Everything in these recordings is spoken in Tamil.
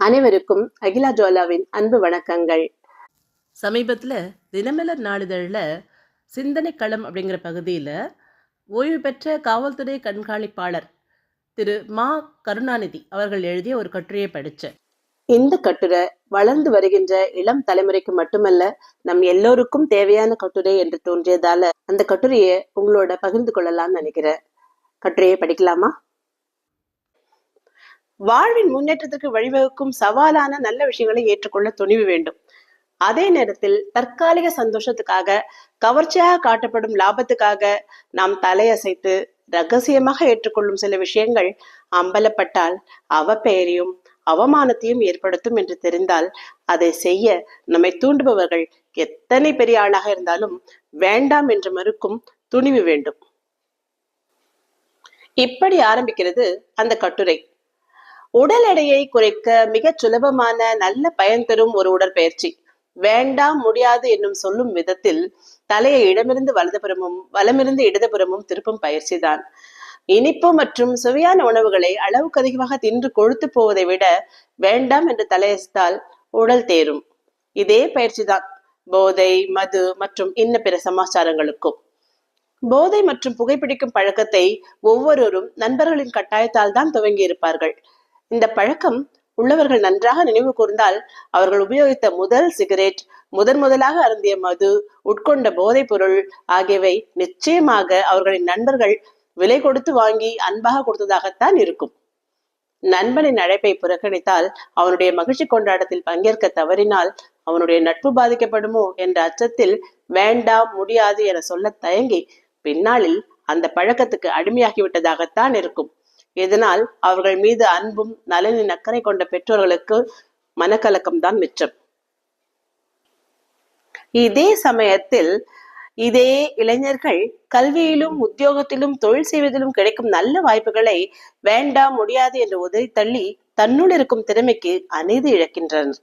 அனைவருக்கும் அகிலா ஜோலாவின் அன்பு வணக்கங்கள். சமீபத்தில் தினமலர் நாளிதழில் சிந்தனை களம் அப்படிங்கிற பகுதியில் ஓய்வு பெற்ற காவல்துறை கண்காணிப்பாளர் திரு மா கருணாநிதி அவர்கள் எழுதிய ஒரு கட்டுரையை படித்தேன் இந்த கட்டுரை வளர்ந்து வருகின்ற இளம் தலைமுறைக்கு மட்டுமல்ல நம் எல்லோருக்கும் தேவையான கட்டுரை என்று தோன்றியதால அந்த கட்டுரையை உங்களோட பகிர்ந்து கொள்ளலாம்னு நினைக்கிறேன். கட்டுரையை படிக்கலாமா? வாழ்வின் முன்னேற்றத்திற்கு வழிவகுக்கும் சவாலான நல்ல விஷயங்களை ஏற்றுக்கொள்ள துணிவு வேண்டும். அதே நேரத்தில் தற்காலிக சந்தோஷத்துக்காக கவர்ச்சியாக காட்டப்படும் லாபத்துக்காக நாம் தலையசைத்து ரகசியமாக ஏற்றுக்கொள்ளும் சில விஷயங்கள் அம்பலப்பட்டால் அவ பெயரையும் அவமானத்தையும் ஏற்படுத்தும் என்று தெரிந்தால் அதை செய்ய நம்மை தூண்டுபவர்கள் எத்தனை பெரிய ஆளாக இருந்தாலும் வேண்டாம் என்று மறுக்கும் துணிவு வேண்டும். இப்படி ஆரம்பிக்கிறது அந்த கட்டுரை. உடல் எடையை குறைக்க மிக சுலபமான நல்ல பயன் தரும் ஒரு உடற்பயிற்சி. வேண்டாம் முடியாது என்னும் சொல்லும் விதத்தில் தலையை இடமிருந்து வலதுபுறமும் வலமிருந்து இடதுபுறமும் திருப்பும் பயிற்சி தான். இனிப்பு மற்றும் சுவையான உணவுகளை அளவுக்கு அதிகமாக தின்று கொழுத்து போவதை விட வேண்டாம் என்று தலையசித்தால் உடல் தேரும். இதே பயிற்சி தான் போதை மது மற்றும் இன்ன பிற சமாச்சாரங்களுக்கும். போதை மற்றும் புகைப்பிடிக்கும் பழக்கத்தை ஒவ்வொருவரும் நண்பர்களின் கட்டாயத்தால் தான் துவங்கி இருப்பார்கள். இந்த பழக்கம் உள்ளவர்கள் நன்றாக நினைவு கூர்ந்தால் அவர்கள் உபயோகித்த முதல் சிகரெட் முதன் முதலாக அருந்திய மது உட்கொண்ட போதைப் பொருள் ஆகியவை நிச்சயமாக அவர்களின் நண்பர்கள் விலை கொடுத்து வாங்கி அன்பாக கொடுத்ததாகத்தான் இருக்கும். நண்பனின் அழைப்பை புறக்கணித்தால் அவனுடைய மகிழ்ச்சி கொண்டாட்டத்தில் பங்கேற்க தவறினால் அவனுடைய நட்பு பாதிக்கப்படுமோ என்ற அச்சத்தில் வேண்டாம் முடியாது என சொல்ல தயங்கி பின்னாளில் அந்த பழக்கத்துக்கு அடிமையாகி விட்டதாகத்தான் இருக்கும். இதனால் அவர்கள் மீது அன்பும் நலனின் அக்கறை கொண்ட பெற்றோர்களுக்கு மனக்கலக்கம் தான் மிச்சம். இதே சமயத்தில் இதே இளைஞர்கள் கல்வியிலும் உத்தியோகத்திலும் தொழில் செய்வதிலும் கிடைக்கும் நல்ல வாய்ப்புகளை வேண்டாம் முடியாது என்று உதறி தள்ளி தன்னுள் இருக்கும் திறமைக்கு அநீதி இழக்கின்றனர்.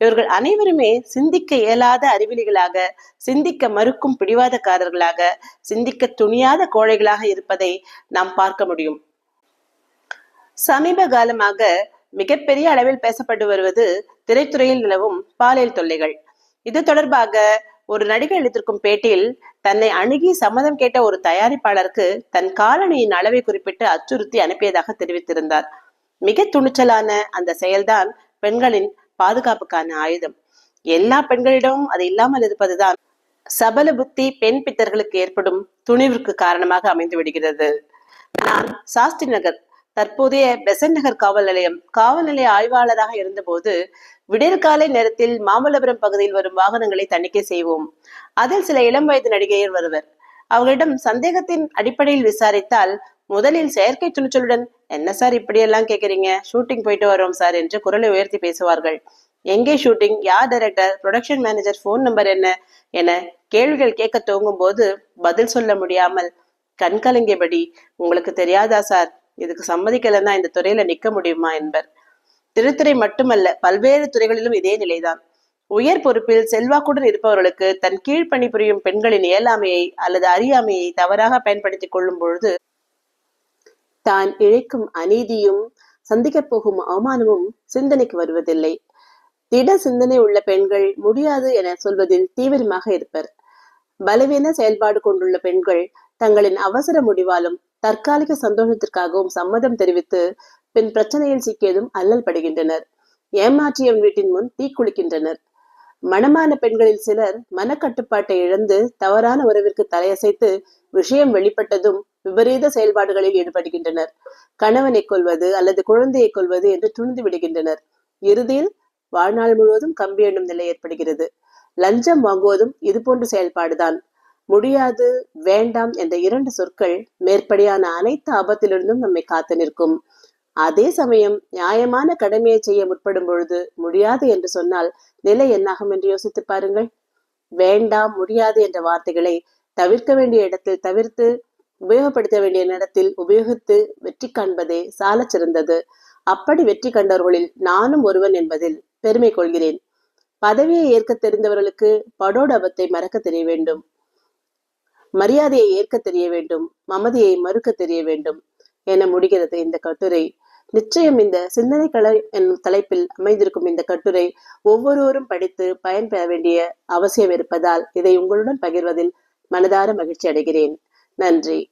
இவர்கள் அனைவருமே சிந்திக்க இயலாத அறிவிலிகளாக சிந்திக்க மறுக்கும் பிடிவாதக்காரர்களாக சிந்திக்க துணியாத கோழைகளாக இருப்பதை நாம் பார்க்க முடியும். சமீப காலமாக மிகப்பெரிய அளவில் பேசப்பட்டு வருவது திரைத்துறையில் நிலவும் பாலியல் தொல்லைகள். இது தொடர்பாக ஒரு நடிகை அளித்திருக்கும் பேட்டியில் தன்னை அணுகி சம்மதம் கேட்ட ஒரு தயாரிப்பாளருக்கு தன் காலணியின் அளவை குறிப்பிட்டு அச்சுறுத்தி அனுப்பியதாக தெரிவித்திருந்தார். மிக துணிச்சலான அந்த செயல்தான் பெண்களின் பாதுகாப்புக்கான ஆயுதம். எல்லா பெண்களிடமும் அது இல்லாமல் இருப்பதுதான் சபல புத்தி பெண் பித்தர்களுக்கு ஏற்படும் துணிவிற்கு காரணமாக அமைந்து விடுகிறது நான் சாஸ்திரி நகர் தற்போதைய பெசன்ட் நகர் காவல் நிலையம் காவல் நிலைய ஆய்வாளராக இருந்தபோது விடியற்காலை நேரத்தில் மாமல்லபுரம் பகுதியில் வரும் வாகனங்களை தணிக்கை செய்வோம். அதில் சில இளம் வயது நடிகையர் வருவர். அவர்களிடம் சந்தேகத்தின் அடிப்படையில் விசாரித்தால் முதலில் செயற்கை துணிச்சலுடன் என்ன சார் இப்படியெல்லாம் கேட்குறீங்க ஷூட்டிங் போயிட்டு வரோம் சார் என்று குரலை உயர்த்தி பேசுவார்கள். எங்கே ஷூட்டிங்? யார் director? Production manager phone number என்ன என கேள்விகள் கேட்க துவங்கும் போது பதில் சொல்ல முடியாமல் கண்கலங்கியபடி உங்களுக்கு தெரியாதா சார்? இதுக்கு சம்மதிக்கலன்னா இந்த துறையில நிக்க முடியுமா என்பர். திருத்துறை மட்டுமல்ல பல்வேறு துறைகளிலும் இதே நிலைதான். உயர் பொறுப்பில் செல்வாக்குடன் இருப்பவர்களுக்கு தன் கீழ் பணிபுரியும் பெண்களின் இயலாமையை அல்லது அறியாமையை தவறாக பயன்படுத்திக் கொள்ளும் பொழுது தான் இழைக்கும் அநீதியும் சந்திக்கப் போகும் அவமானமும் சிந்தனைக்கு வருவதில்லை. திட சிந்தனை உள்ள பெண்கள் முடியாது என சொல்வதில் தீவிரமாக இருப்பர். பலவீன செயல்பாடு கொண்டுள்ள பெண்கள் தங்களின் அவசர முடிவாலும் தற்காலிக சந்தோஷத்திற்காகவும் சம்மதம் தெரிவித்து பின் பிரச்சனையில் சிக்கியதும் அல்லல் படுகின்றனர். ஏமாற்றியவன் வீட்டின் முன் தீக்குளிக்கின்றனர் மணமான பெண்களில் சிலர் மனக்கட்டுப்பாட்டை இழந்து தவறான உறவிற்கு தலையசைத்து விஷயம் வெளிப்பட்டதும் விபரீத செயல்பாடுகளில் ஈடுபடுகின்றனர். கணவனை கொள்வது அல்லது குழந்தையை கொள்வது என்று துணிந்து விடுகின்றனர். இறுதியில் வாழ்நாள் முழுவதும் கம்பி எண்ணும் நிலை ஏற்படுகிறது. லஞ்சம் வாங்குவதும் இது போன்ற செயல்பாடுதான். முடியாது வேண்டாம் என்ற இரண்டு சொற்கள் மேற்படியான அனைத்து ஆபத்திலிருந்தும் நம்மை காத்து நிற்கும். அதே சமயம் நியாயமான கடமையை செய்ய முற்படும் பொழுது முடியாது என்று சொன்னால் நிலை என்னாகும் என்று யோசித்து பாருங்கள். வேண்டாம் முடியாது என்ற வார்த்தைகளை தவிர்க்க வேண்டிய இடத்தில் தவிர்த்து உபயோகப்படுத்த வேண்டிய நேரத்தில் உபயோகித்து வெற்றி காண்பதே சாலச் சிறந்தது. அப்படி வெற்றி கண்டவர்களில் நானும் ஒருவன் என்பதில் பெருமை கொள்கிறேன். பதவியை ஏற்க தெரிந்தவர்களுக்கு படோடபத்தை மறக்க தெரிய வேண்டும். மரியாதையை ஏற்க தெரிய வேண்டும் மமதியை மறுக்க தெரிய வேண்டும் என முடிகிறது இந்த கட்டுரை. நிச்சயம் இந்த சிந்தனை கலை என்னும் தலைப்பில் அமைந்திருக்கும் இந்த கட்டுரை ஒவ்வொருவரும் படித்து பயன்பெற வேண்டிய அவசியம் இருப்பதால் இதை உங்களுடன் பகிர்வதில் மனதார மகிழ்ச்சி அடைகிறேன். நன்றி.